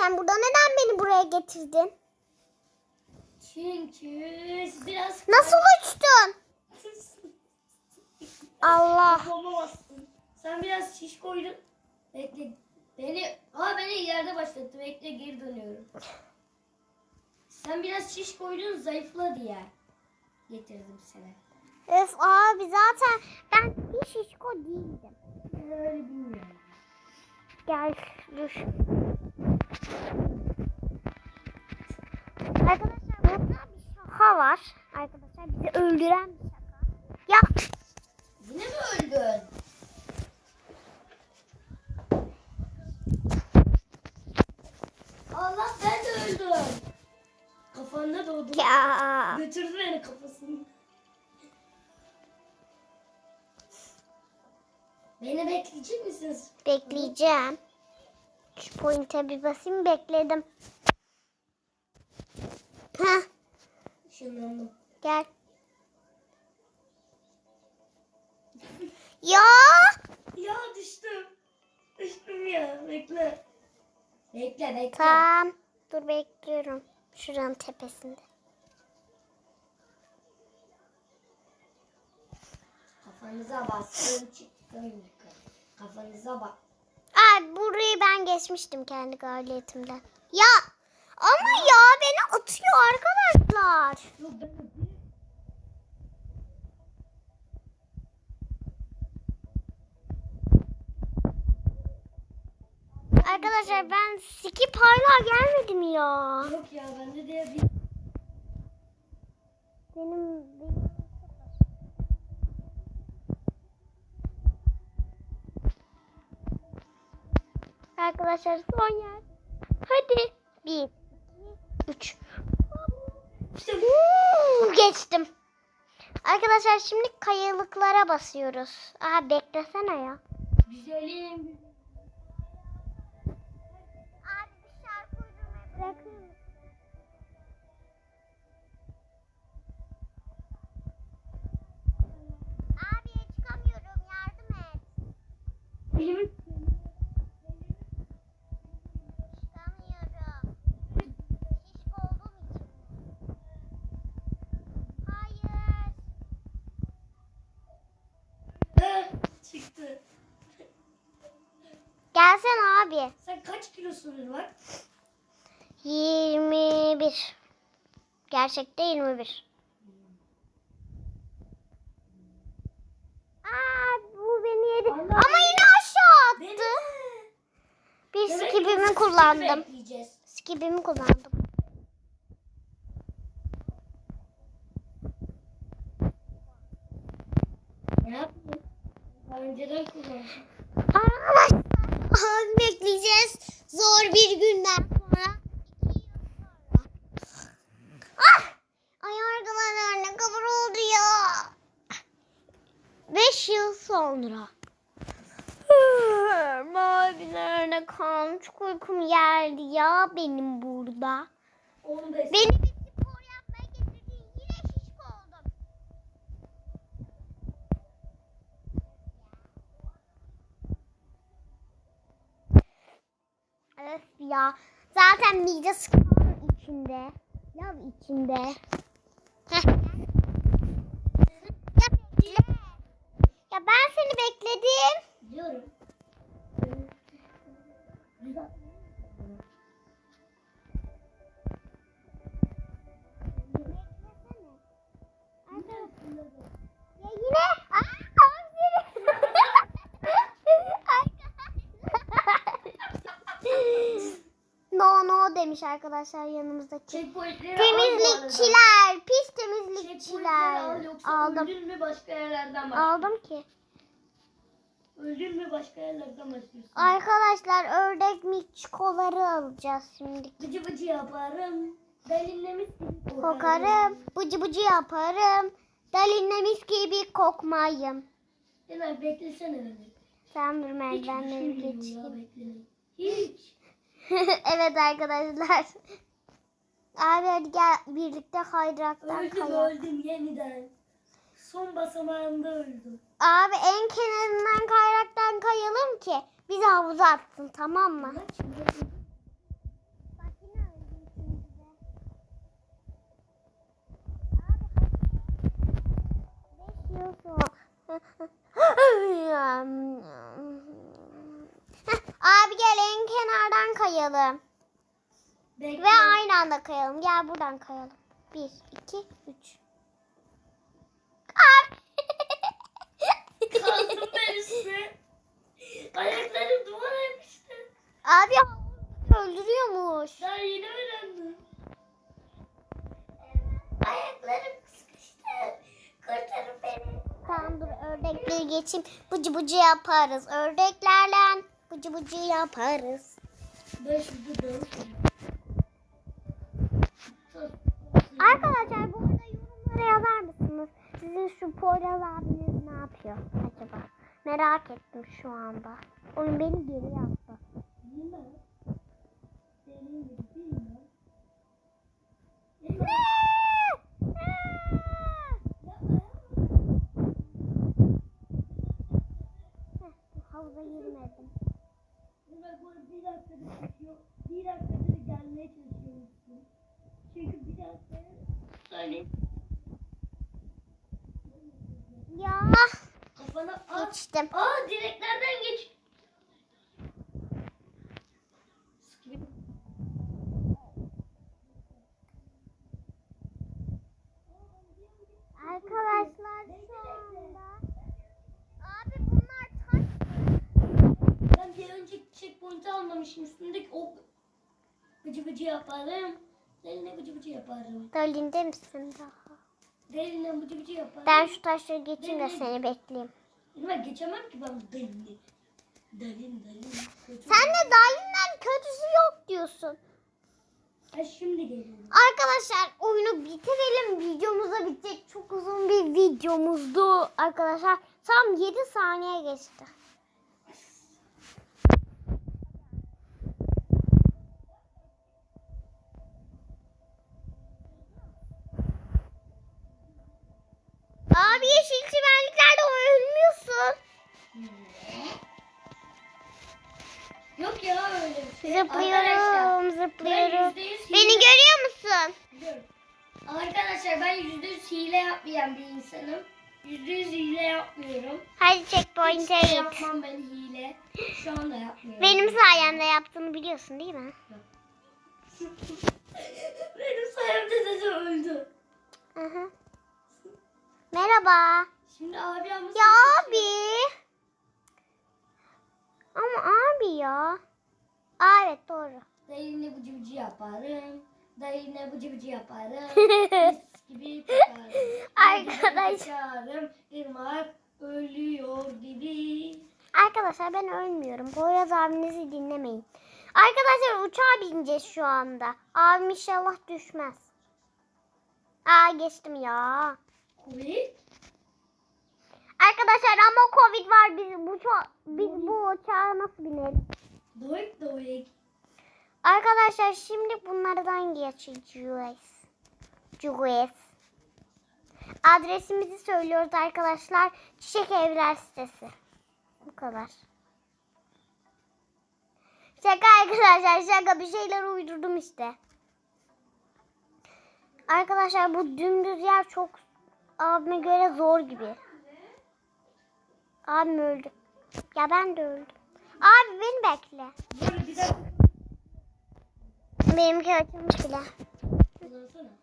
sen burada? Neden beni buraya getirdin? Çünkü biraz Nasıl uçtun? Allah. Kafama bastın. Sen biraz şiş koydun. Bekle. Beni, aa beni ileride başlattı. Bekle geri dönüyorum. Sen biraz şiş koydun zayıfla diye. Getirdim seni. Öf abi zaten ben bir şişko değildim. Öyle bilmiyorum. Gel dur. Arkadaşlar burada bir şaka var. Arkadaşlar bizi öldüren bir şaka. Ya Yine mi öldün? Allah ben de öldüm. Kafanda doğdum. ya. Götürdü beni kafasını. Beni bekleyecek misiniz? Bekleyeceğim. Pointe bir basayım bekledim. Heh, Işınlandım. gel. Ya Ya düştüm. Düştüm ya. Bekle. Bekle bekle. tamam. Dur bekliyorum. Şuranın tepesinde. Kafanıza bastım çıktım yukarı. Kafanıza bak. Ay burayı ben geçmiştim kendi galibiyetimden. Ya ama ya beni atıyor arkadaşlar. Arkadaşlar ben skip hala gelmedim ya. Yok ya bende de bir Benim Arkadaşlar son yer. Hadi. Bir, iki, üç. işte Uuu, geçtim. Arkadaşlar şimdi kayalıklara basıyoruz. Aha beklesene ya. güzelim. Abi bir şarkı uydurmayı bırakır mısın? Abi çıkamıyorum yardım et. Çıktı. Gelsene abi. Sen kaç kilosun var? 21. Gerçekte 21. Aa bu beni yedi. Allah Ama yine aşağı Beni attı. de. Bir Demek skibimi kullandım. Skibimi kullandım. Ne yapayım? Daha önceden kullandım. Arkadaşlar abi bekleyeceğiz. Zor bir günden sonra. iki yıl sonra. Ah! Ay arkadaşlar ne kadar oldu ya. Beş yıl sonra. Mavilerine kan çok uykum geldi ya benim burada. 15. Beni bir spor yapmaya getirdin yine şişko oldum. Öf ya. Zaten mide sıkar içinde. Lav içinde. Heh. Ya bekle. Ya ben seni bekledim. Biliyorum. Güzel. No no demiş arkadaşlar yanımızdaki. Temizlikçiler, pis temizlikçiler. Aldım. Aldım ki. Öldün mü başka yerlerden başlıyorsun. Arkadaşlar ördek miçkoları alacağız şimdi. Bıcı bıcı yaparım. Belinle mis gibi Kokarım, bıcı bıcı yaparım. Dalinle mis gibi kokmayım. Helal beklesene beni. Sen düşünmüyorum ya geçeyim. Hiç. evet arkadaşlar. Abi hadi gel birlikte kaydıraktan Öldüm kayalım. öldüm yeniden son basamağında öldü. Abi en kenarından kayraktan kayalım ki bizi havuza atsın tamam mı? Abi gel en kenardan kayalım. Bekle. Ve aynı anda kayalım. Gel buradan kayalım. Bir, iki, üç. Üstüne. Ayaklarım duvara yapıştı. Abi öldürüyormuş. Daha yeni öğrendim. Ayaklarım sıkıştı. Kurtarın beni. Tamam dur ördekleri geçeyim. Bıcı bıcı yaparız. Ördeklerle bıcı bıcı yaparız. Ben şurada dövüşüm. Arkadaşlar bu arada yorumlara yazar mısınız? Sizin şu Poyraz abiniz ne yapıyor acaba? Merak ettim şu anda. Onu beni geri yaptı. Bilmem. Senin gibi bilmem. Ne? Ne? Ya ayağım. Heh, Havuza girmedim. Bak bu bir dakikadır çıkıyor. Bir dakikadır gelmeye çalışıyormuşsun. Çünkü bir dakika hani Ya kafana at. Geçtim. Aa direklerden geç. Arkadaşlar şu anda. Abi bunlar taş. Ben bir önceki checkpoint'i almamışım. Üstündeki o bıcı bıcı yaparım. Eline bıcı bıcı yaparım. Dalinde misin daha? Eline bıcı bıcı yaparım. Ben şu taşları geçeyim de seni bekleyeyim. Ben geçemem ki ben dalini. Dalin dalin. Kötü. Sen de dalinden kötüsü yok diyorsun. Ben şimdi geliyorum. Arkadaşlar oyunu bitirelim. Videomuza bitecek çok uzun bir videomuzdu arkadaşlar. Tam 7 saniye geçti. Zıplıyorum, zıplıyorum. Beni görüyor musun? Biliyorum. Arkadaşlar ben yüzde yüz hile yapmayan bir insanım. Yüzde yüz hile yapmıyorum. Hadi Hiç checkpoint'e de git. yapmam ben hile. Şu anda yapmıyorum. Benim sayemde yaptığını biliyorsun değil mi? Benim sayemde dede öldü. Hı hı. Merhaba. Şimdi abi ama Ya abi. Ama abi ya. Aa, evet doğru. Dayı bıcı bıcı yaparım. Dayı ne bıcı bıcı yaparım. Mis gibi kokarım. Arkadaş. Kaçarım. Irmak ölüyor gibi. Arkadaşlar ben ölmüyorum. Poyraz abinizi dinlemeyin. Arkadaşlar uçağa bineceğiz şu anda. Abim inşallah düşmez. Aa geçtim ya. Kuvvet. Arkadaşlar ama Covid var. Biz bu biz bu uçağa nasıl binelim? Arkadaşlar şimdi bunlardan geçeceğiz. Cüğüz. Adresimizi söylüyoruz arkadaşlar. Çiçek Evler sitesi. Bu kadar. Şaka arkadaşlar şaka bir şeyler uydurdum işte. Arkadaşlar bu dümdüz yer çok abime göre zor gibi. Abim öldü. Ya ben de öldüm. Abi beni bekle. Dur bir dakika. Benimki açılmış bile.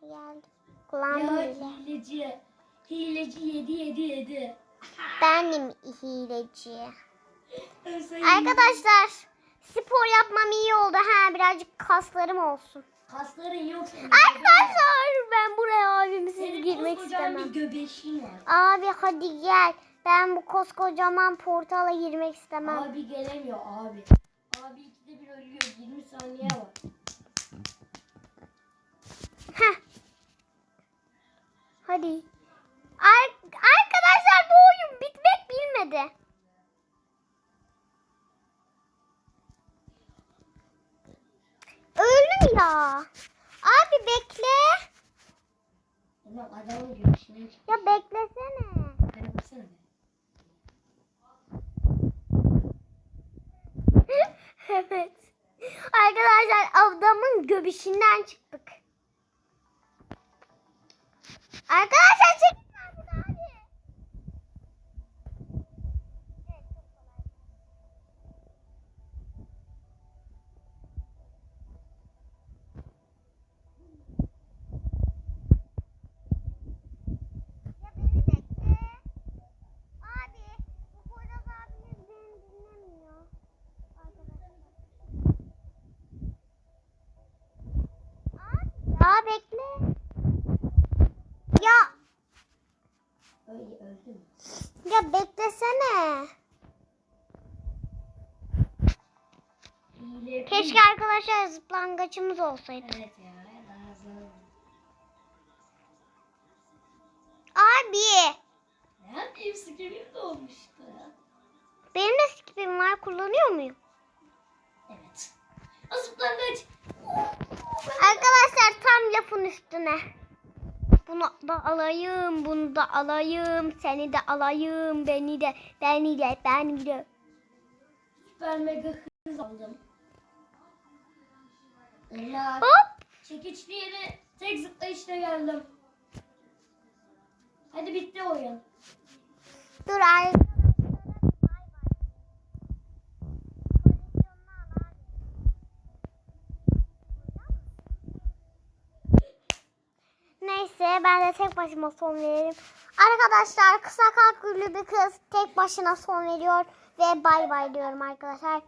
Geldi. Kullandım Ya bile. hileci. Hileci yedi yedi yedi. Benim hileci. Arkadaşlar spor yapmam iyi oldu. Ha birazcık kaslarım olsun. Kasların yok senin. Arkadaşlar ben buraya abimsiz girmek istemem. bir göbeşin var. Abi hadi gel. Ben bu koskocaman portala girmek istemem. Abi gelemiyor abi. Abi ikide bir ölüyor. 20 saniye var. Heh. Hadi. Ar- arkadaşlar bu oyun bitmek bilmedi. Öldüm ya. Abi bekle. Çık. Ya evet. Arkadaşlar adamın göbüşünden çıktık. Arkadaşlar çekin Beklesene. Keşke arkadaşlar zıplangaçımız olsaydı. Evet ya. Lazım. Abi. Ya benim skipim de olmuştu. Benim de skipim var. Kullanıyor muyum? Evet. Zıplangaç. Arkadaşlar tam lafın üstüne. Bunu da alayım, bunu da alayım, seni de alayım, beni de, beni de, beni de. Süper mega hız aldım. Helal. Hop! Çekiçli yere tek zıplayışla geldim. Hadi bitti oyun. Dur arkadaşlar. Neyse ben de tek başıma son veririm. Arkadaşlar kısa kalkülü bir kız tek başına son veriyor ve bay bay diyorum arkadaşlar.